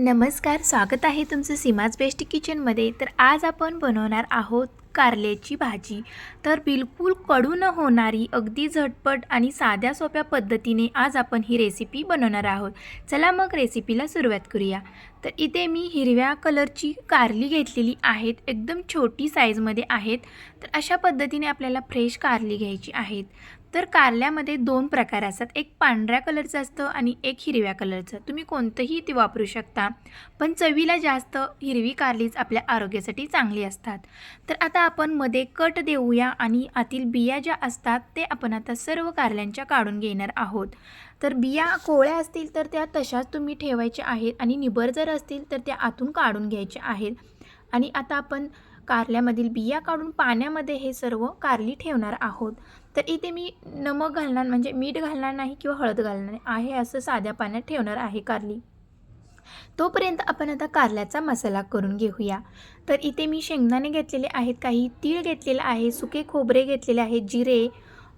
नमस्कार स्वागत आहे तुमचं सीमाज बेस्ट किचनमध्ये. तर आज आपण बनवणार आहोत कारल्याची भाजी. तर बिलकुल कडू न होणारी अगदी झटपट आणि साध्या सोप्या पद्धतीने आज आपण ही रेसिपी बनवणार आहोत. चला मग रेसिपीला सुरुवात करूया. तर इथे मी हिरव्या कलरची कारली घेतलेली आहेत. एकदम छोटी साईजमध्ये आहेत. तर अशा पद्धतीने आपल्याला फ्रेश कारली घ्यायची आहेत. तर कारल्यामध्ये दोन प्रकार असतात. एक पांढऱ्या कलरचं असतं आणि एक हिरव्या कलरचं. तुम्ही कोणतंही ते वापरू शकता पण चवीला जास्त हिरवी कारलीच आपल्या आरोग्यासाठी चांगली असतात. तर आता आपण मध्ये कट देऊया आणि आतील बिया ज्या असतात ते आपण आता सर्व कारल्यांच्या काढून घेणार आहोत. तर बिया कोवळ्या असतील तर त्या तशाच तुम्ही ठेवायच्या आहेत आणि निबर जर असतील तर त्या आतून काढून घ्यायच्या आहेत. आणि आता आपण कारल्यामधील बिया काढून पाण्यामध्ये हे सर्व कारली ठेवणार आहोत. तर इथे मी नमक घालणार म्हणजे मीठ घालणार नाही किंवा हळद घालणार आहे असं साध्या पाण्यात ठेवणार आहे कारली. तोपर्यंत आपण आता कारल्याचा मसाला करून घेऊया. तर इथे मी शेंगदाणे घेतलेले आहेत काही तीळ घेतलेले आहे सुके खोबरे घेतलेले आहेत जिरे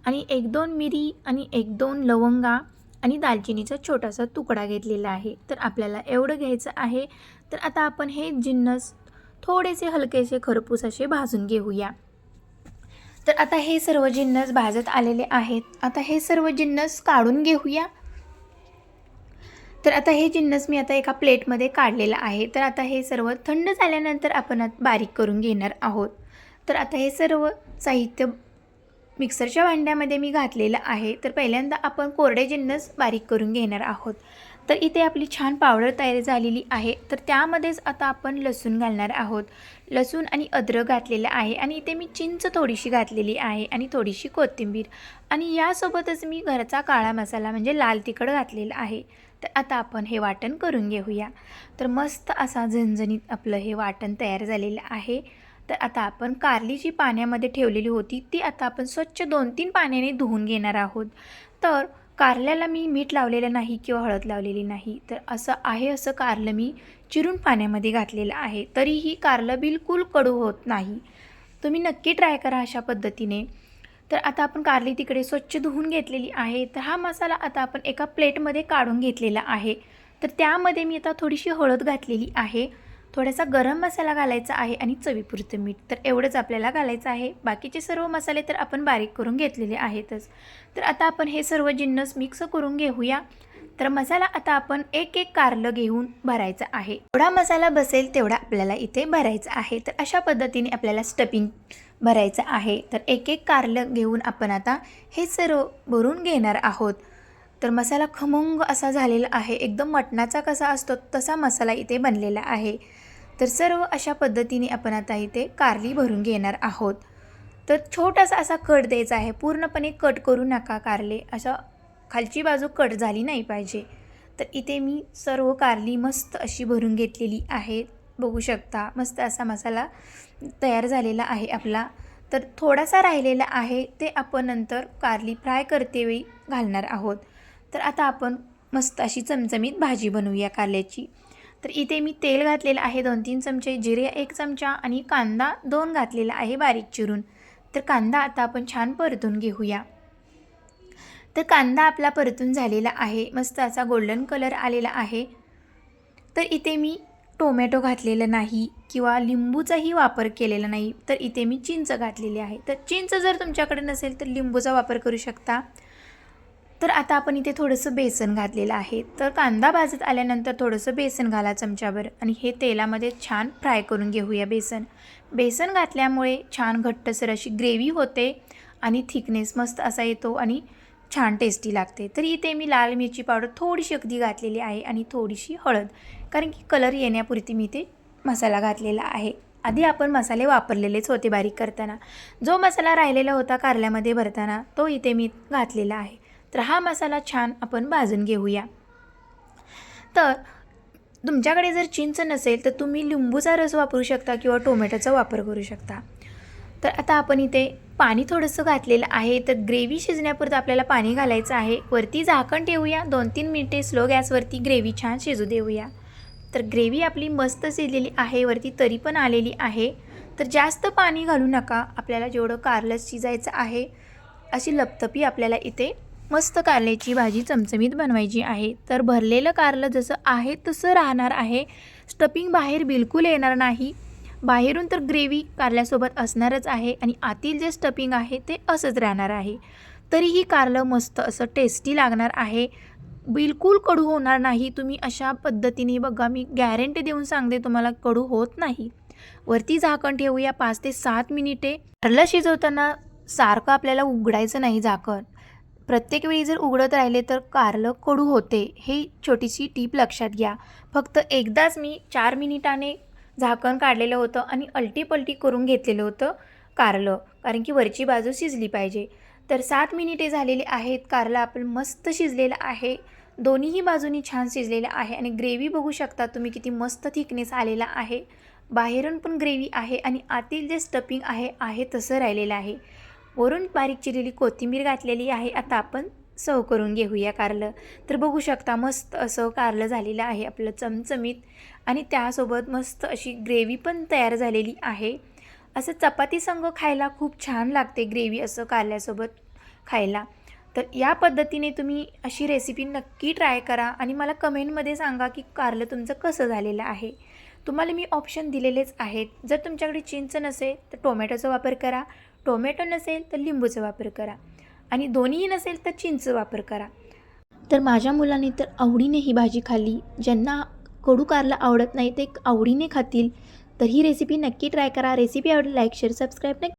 आणि एक दोन मिरी आणि एक दोन लवंगा आणि दालचिनीचा छोटासा तुकडा घेतलेला आहे. तर आपल्याला एवढं घ्यायचं आहे. तर आता आपण हे जिन्नस थोडेसे हलकेसे खरपूस असे भाजून घेऊया. तर आता हे सर्व जिन्नस भाजत आलेले आहेत. आता हे सर्व जिन्नस काढून घेऊया. तर आता हे जिन्नस मी आता एका प्लेटमध्ये काढलेलं आहे. तर आता हे सर्व थंड झाल्यानंतर आपण बारीक करून घेणार आहोत. तर आता हे सर्व साहित्य मिक्सरच्या भांड्यामध्ये मी घातलेलं आहे. तर पहिल्यांदा आपण कोरडे जिन्नस बारीक करून घेणार आहोत. तर इथे आपली छान पावडर तयार झालेली आहे. तर त्यामध्येच आता आपण लसूण घालणार आहोत. लसूण आणि अद्रक घातलेलं आहे आणि इथे मी चिंच थोडीशी घातलेली आहे आणि थोडीशी कोथिंबीर. आणि यासोबतच मी घरचा काळा मसाला म्हणजे लाल तिखट घातलेला आहे. तर आता आपण हे वाटण करून घेऊया. तर मस्त असा झणझणीत आपलं हे वाटण तयार झालेलं आहे. तर आता आपण कारली जी पाण्यामध्ये ठेवलेली होती ती आता आपण स्वच्छ दोन तीन पाण्याने धुवून घेणार आहोत. तर कारल्याला मी मीठ लावलेलं नाही किंवा हळद लावलेली नाही. तर असं आहे असं कारलं मी चिरून पाण्यामध्ये घातलेलं आहे. तरीही कारलं बिलकुल कडू होत नाही. तुम्ही नक्की ट्राय करा अशा पद्धतीने. तर आता आपण कारली तिकडे स्वच्छ धुवून घेतलेली आहे. तर हा मसाला आता आपण एका प्लेटमध्ये काढून घेतलेला आहे. तर त्यामध्ये मी आता थोडीशी हळद घातलेली आहे. थोडासा गरम मसाला घालायचा आहे आणि चवीपुरतं मीठ. तर एवढंच आपल्याला घालायचं आहे. बाकीचे सर्व मसाले तर आपण बारीक करून घेतलेले आहेतच. तर आता आपण हे सर्व जिन्नस मिक्स करून घेऊया. तर मसाला आता आपण एक एक कारलं घेऊन भरायचं आहे. जेवढा मसाला बसेल तेवढा आपल्याला इथे भरायचा आहे. तर अशा पद्धतीने आपल्याला स्टपिंग भरायचं आहे. तर एक एक कारलं घेऊन आपण आता हे सर्व भरून घेणार आहोत. तर मसाला खमंग असा झालेला आहे. एकदम मटणाचा कसा असतो तसा मसाला इथे बनलेला आहे. तर सर्व अशा पद्धतीने आपण आता इथे कारली भरून घेणार आहोत. तर छोटासा असा कट द्यायचा आहे. पूर्णपणे कट करू नका कारले. अशा खालची बाजू कट झाली नाही पाहिजे. तर इथे मी सर्व कारली मस्त अशी भरून घेतलेली आहे. बघू शकता मस्त असा मसाला तयार झालेला आहे आपला. तर थोडासा राहिलेला आहे ते आपण नंतर कारली फ्राय करतेवेळी घालणार आहोत. तर आता आपण मस्त अशी चमचमीत भाजी बनवूया कारल्याची. तर इथे मी तेल घातलेलं आहे दोन तीन चमचे जिरे एक चमचा आणि कांदा दोन घातलेला आहे बारीक चिरून. तर कांदा आता आपण छान परतून घेऊया. तर कांदा आपला परतून झालेला आहे मस्त असा गोल्डन कलर आलेला आहे. तर इथे मी टोमॅटो घातलेलं नाही किंवा लिंबूचाही वापर केलेला नाही तर इथे मी चिंच घातलेली आहे. तर चिंच जर तुमच्याकडे नसेल तर लिंबूचा वापर करू शकता. तर आता आपण इथे थोडंसं बेसन घातलेलं आहे. तर कांदा भाजत आल्यानंतर थोडंसं बेसन घाला चमच्याभर आणि हे तेलामध्ये छान फ्राय करून घेऊया बेसन. बेसन घातल्यामुळे छान घट्टसर अशी ग्रेव्ही होते आणि थिकनेस मस्त असा येतो आणि छान टेस्टी लागते. तर इथे मी लाल मिरची पावडर थोडीशी अगदी घातलेली आहे आणि थोडीशी हळद कारण की कलर येण्यापुरती मी ते मसाला घातलेला आहे. आधी आपण मसाले वापरलेलेच होते बारीक करताना. जो मसाला राहिलेला होता कारल्यामध्ये भरताना तो इथे मी घातलेला आहे. तर हा मसाला छान आपण भाजून घेऊया. तर तुमच्याकडे जर चिंच नसेल तर तुम्ही लिंबूचा रस वापरू शकता किंवा टोमॅटोचा वापर करू शकता. तर आता आपण इथे पाणी थोडंसं घातलेलं आहे. तर ग्रेव्ही शिजण्यापुरतं आपल्याला पाणी घालायचं आहे. वरती झाकण ठेवूया. दोन तीन मिनिटे स्लो गॅसवरती ग्रेव्ही छान शिजू देऊया. तर ग्रेव्ही आपली मस्त शिजलेली आहे. वरती तरी पण आलेली आहे. तर जास्त पाणी घालू नका. आपल्याला जेवढं कारलं शिजायचं आहे अशी लपतपी आपल्याला इथे मस्त कारल्याची भाजी चमचमीत बनवायची आहे. तर भरलेलं कारलं जसं आहे तसं राहणार आहे. स्टपिंग बाहेर बिलकुल येणार नाही. बाहेरून तर ग्रेव्ही कारल्यासोबत असणारच आहे आणि आतील जे स्टपिंग आहे ते असंच राहणार आहे. तरीही कारलं मस्त असं टेस्टी लागणार आहे. बिलकुल कडू होणार नाही. तुम्ही अशा पद्धतीने बघा मी गॅरंटी देऊन सांगते तुम्हाला कडू होत नाही. वरती झाकण ठेवूया पाच ते सात मिनिटे. कारलं शिजवताना सारखं आपल्याला उघडायचं नाही झाकण. प्रत्येक वेळी जर उघडत राहिले तर कारलं कडू होते हे छोटीशी टीप लक्षात घ्या. फक्त एकदाच मी चार मिनिटाने झाकण काढलेलं होतं आणि अलटीपलटी करून घेतलेलं होतं कारलं कारण की वरची बाजू शिजली पाहिजे. तर सात मिनिटे झालेली आहेत कारलं आपण मस्त शिजलेलं आहे. दोन्हीही बाजूनी छान शिजलेलं आहे आणि ग्रेव्ही बघू शकता तुम्ही किती मस्त थिकनेस आलेला आहे. बाहेरून पण ग्रेव्ही आहे आणि आतील जे स्टपिंग आहे आहे तसं राहिलेलं आहे. वरून बारीक चिरलेली कोथिंबीर घातलेली आहे. आता आपण सव करून घेऊया कारलं. तर बघू शकता मस्त असं कारलं झालेलं आहे आपलं चमचमीत. आणि त्यासोबत मस्त अशी ग्रेव्ही पण तयार झालेली आहे. असं चपाती संग खायला खूप छान लागते ग्रेव्ही असं कारल्यासोबत खायला. तर या पद्धतीने तुम्ही अशी रेसिपी नक्की ट्राय करा आणि मला कमेंटमध्ये सांगा की कारलं तुमचं कसं झालेलं आहे. तुम्हाला मी ऑप्शन दिलेलेच आहेत. जर तुमच्याकडे चिंच नसेल तर टोमॅटोचा वापर करा. टोमॅटो नसेल तर लिंबूचा वापर करा. आणि दोन्हीही नसेल तर चिंच वापर करा. तर माझ्या मुलांनी तर आवडीने ही भाजी खाल्ली. ज्यांना कडू कारला आवडत नाही ते आवडीने खातील. तर ही रेसिपी नक्की ट्राय करा. रेसिपी आवडेल लाईक शेअर सबस्क्राईब नक्की